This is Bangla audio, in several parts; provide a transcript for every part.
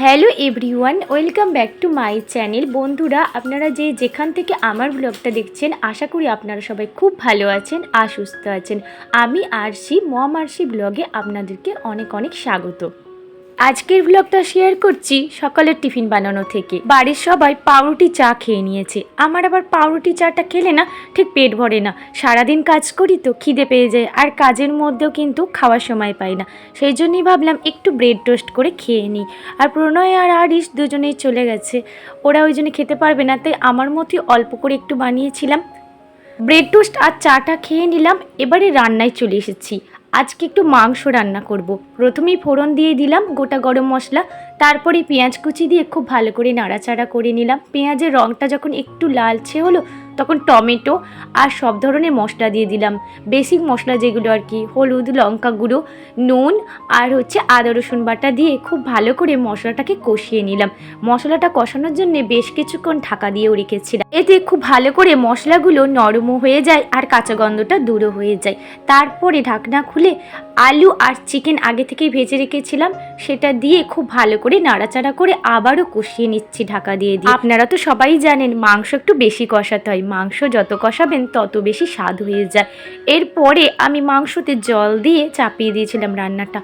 Hello everyone, welcome back to my channel. বন্ধুরা, আপনারা যে যেখান থেকে আমার ব্লগটা দেখছেন, আশা করি আপনারা সবাই খুব ভালো আছেন, আর সুস্থ আছেন। আমি আরশি, মম আরশি ব্লগে আপনাদেরকে অনেক অনেক স্বাগত। আজকের ব্লগটা শেয়ার করছি সকালের টিফিন বানানো থেকে। বাড়ির সবাই পাউরুটি চা খেয়ে নিয়েছে। আমার আবার পাউরুটি চাটা খেলে না ঠিক পেট ভরে না। সারাদিন কাজ করি তো খিদে পেয়ে যায়, আর কাজের মধ্যেও কিন্তু খাওয়ার সময় পাই না। সেই জন্যই ভাবলাম একটু ব্রেড টোস্ট করে খেয়ে নিই। আর প্রণয় আর আরিশ দুজনেই চলে গেছে। ওরা ওই জন্য খেতে পারবে না, তাই আমার মতোই অল্প করে একটু বানিয়েছিলাম। ব্রেড টোস্ট আর চাটা খেয়ে নিলাম, এবারে রান্নায় চলে এসেছি। আজকে একটু মাংস রান্না করব। প্রথমেই ফোড়ন দিয়ে দিলাম গোটা গরম মশলা তারপরে পেঁয়াজ কুচি দিয়ে খুব ভালো করে নাড়াচাড়া করে নিলাম পেঁয়াজের রঙটা যখন একটু লালচে হলো তখন টমেটো আর সব ধরনের মশলা দিয়ে দিলাম। বেসিক মশলা যেগুলো আর কি, হলুদ, লঙ্কা গুঁড়ো, নুন আর হচ্ছে আদা, রসুন বাটা দিয়ে খুব ভালো করে মশলাটাকে কষিয়ে নিলাম। মশলাটা কষানোর জন্য বেশ কিছুক্ষণ ঢাকা দিয়েও রেখেছিলাম। এতে খুব ভালো করে মশলাগুলো নরমও হয়ে যায় আর কাঁচা গন্ধটা দূরও হয়ে যায়। তারপরে ঢাকনা খুলে আলু আর চিকেন আগে থেকেই ভেজে রেখেছিলাম। সেটা দিয়ে খুব ভালো করে নাড়াচাড়া করে আবারও কষিয়ে নিচ্ছি ঢাকা দিয়ে দিয়ে। আপনারা তো সবাই জানেন মাংস একটু বেশি কষাতে হয়। মাংস যত কষাবেন তত বেশি স্বাদ হয়ে যায়। এরপরে আমি মাংসতে জল দিয়ে চাপিয়ে দিয়েছিলাম রান্নাটা।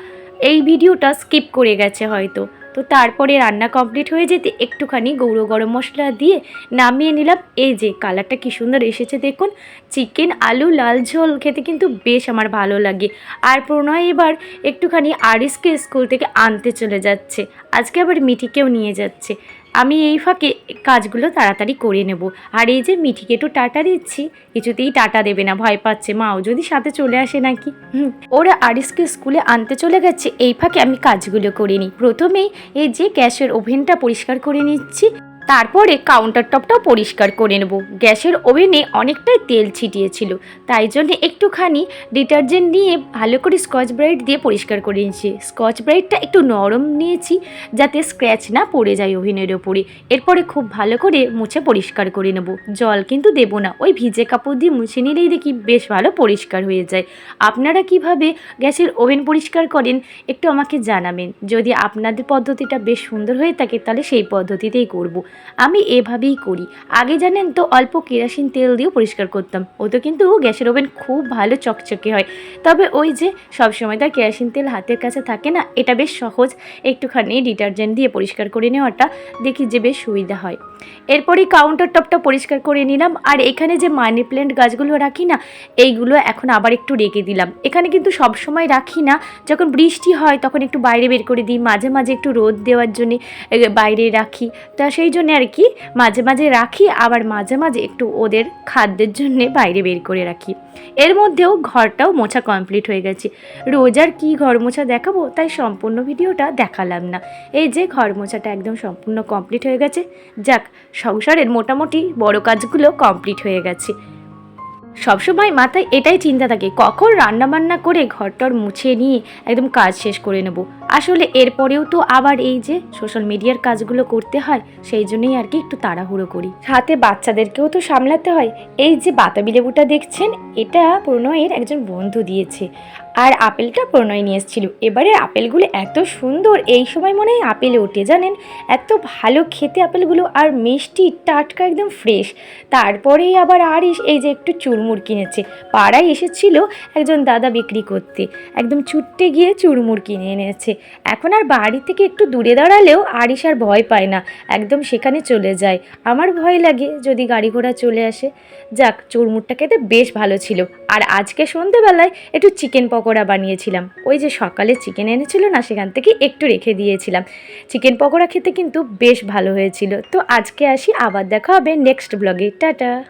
এই ভিডিওটা স্কিপ করে গেছে হয়তো। তো তারপরে রান্না কমপ্লিট হয়ে যেতে একটুখানি গৌড় গরম মশলা দিয়ে নামিয়ে নিলাম। এই যে কালারটা কি সুন্দর এসেছে দেখুন। চিকেন, আলু, লাল ঝোল খেতে কিন্তু বেশ আমার ভালো লাগে। আর প্রণয় এবার একটুখানি আরিসকে স্কুল থেকে আনতে চলে যাচ্ছে। আজকে আবার মিঠিকেও নিয়ে যাচ্ছে। আমি এই ফাঁকে কাজগুলো তাড়াতাড়ি করে নেব। আর এই যে মিঠিকে একটু টাটা দিচ্ছি, কিছুতেই টাটা দেবে না, ভয় পাচ্ছে। মাও যদি সাথে চলে আসে নাকি? হুম, ওরা আরিসকে স্কুলে আনতে চলে গেছে। এই ফাঁকে আমি কাজগুলো করে নিই। প্রথমেই এই যে গ্যাসের ওভেনটা পরিষ্কার করে নিচ্ছি। তারপরে কাউন্টার টপটাও পরিষ্কার করে নেব। গ্যাসের ওভেনে অনেকটাই তেল ছিটিয়েছিল, তাই জন্য একটুখানি ডিটারজেন্ট নিয়ে ভালো করে স্কচ ব্রাইট দিয়ে পরিষ্কার করে নিয়েছি। স্কচ ব্রাইটটা একটু নরম নিয়েছি, যাতে স্ক্র্যাচ না পড়ে যায় ওভেনের ওপরে। এরপরে খুব ভালো করে মুছে পরিষ্কার করে নেব। জল কিন্তু দেবো না, ওই ভিজে কাপড় দিয়ে মুছে নিলেই দেখি বেশ ভালো পরিষ্কার হয়ে যায়। আপনারা কীভাবে গ্যাসের ওভেন পরিষ্কার করেন একটু আমাকে জানাবেন। যদি আপনাদের পদ্ধতিটা বেশ সুন্দর হয়ে থাকে, তাহলে সেই পদ্ধতিতেই করব। আমি এভাবেই করি। আগে জানেন তো, অল্প কেরাসিন তেল দিয়েও পরিষ্কার করতাম। ও তো কিন্তু গ্যাসের ওভেন খুব ভালো চকচকে হয়। তবে ওই যে, সবসময় তো কেরাসিন তেল হাতের কাছে থাকে না, এটা বেশ সহজ। একটুখানি ডিটারজেন্ট দিয়ে পরিষ্কার করে নেওয়াটা দেখি যে বেশ সুবিধা হয়। এরপরেই কাউন্টার টপটা পরিষ্কার করে নিলাম। আর এখানে যে মানি প্ল্যান্ট গাছগুলো রাখি না, এইগুলো এখন আবার একটু রেখে দিলাম। এখানে কিন্তু সব সময় রাখি না। যখন বৃষ্টি হয়, তখন একটু বাইরে বের করে দিই। মাঝে মাঝে একটু রোদ দেওয়ার জন্যে বাইরে রাখি। তা সেই জন্য আর কি মাঝে মাঝে রাখি, আবার মাঝে মাঝে একটু ওদের খাদ্যের জন্যে বাইরে বের করে রাখি। এর মধ্যেও ঘরটাও মোছা কমপ্লিট হয়ে গেছে। রোজ আর কী ঘর মোছা দেখাবো, তাই সম্পূর্ণ ভিডিওটা দেখালাম না। এই যে ঘর মোছাটা একদম সম্পূর্ণ কমপ্লিট হয়ে গেছে। যাক, সংসারের মোটামুটি বড় কাজগুলো কমপ্লিট হয়ে গেছে। সবসময় মাথায় এটাই চিন্তা থাকে, কখন রান্না বান্না করে ঘরটর মুছে নিয়ে একদম কাজ শেষ করে নেব। আসলে এরপরেও তো আবার এই যে সোশ্যাল মিডিয়ার কাজগুলো করতে হয়, সেই জন্যই আর কি একটু তাড়াহুড়ো করি। সাথে বাচ্চাদেরকেও তো সামলাতে হয়। এই যে বাতাবি লেবুটা দেখছেন, এটা প্রণয়ের একজন বন্ধু দিয়েছে। আর আপেলটা প্রণয় নিয়ে এসেছিল। এবারে আপেলগুলো এত সুন্দর, এই সময় মনে হয় আপেলে ওঠে, জানেন? এত ভালো খেতে আপেলগুলো আর মিষ্টি টাটকা একদম ফ্রেশ তারপরেই আবার আর এই যে একটু চুরমুর কিনেছে। পাড়ায় এসেছিল একজন দাদা বিক্রি করতে। একদম ছুটতে গিয়ে চুরমুর কিনে এনেছে। এখন আর বাড়ি থেকে একটু দূরে দাঁড়ালেও আরিস আর ভয় পায় না, একদম সেখানে চলে যায়। আমার ভয় লাগে যদি গাড়ি ঘোড়া চলে আসে। যাক, চুরমুরটা খেতে বেশ ভালো ছিল। আর আজকে সন্ধেবেলায় একটু চিকেন পকোড়া বানিয়েছিলাম। ওই যে সকালে চিকেন এনেছিল না, সেখান থেকে একটু রেখে দিয়েছিলাম। চিকেন পকোড়া খেতে কিন্তু বেশ ভালো হয়েছিল। তো আজকে আসি, আবার দেখা হবে নেক্সট ব্লগে। টাটা!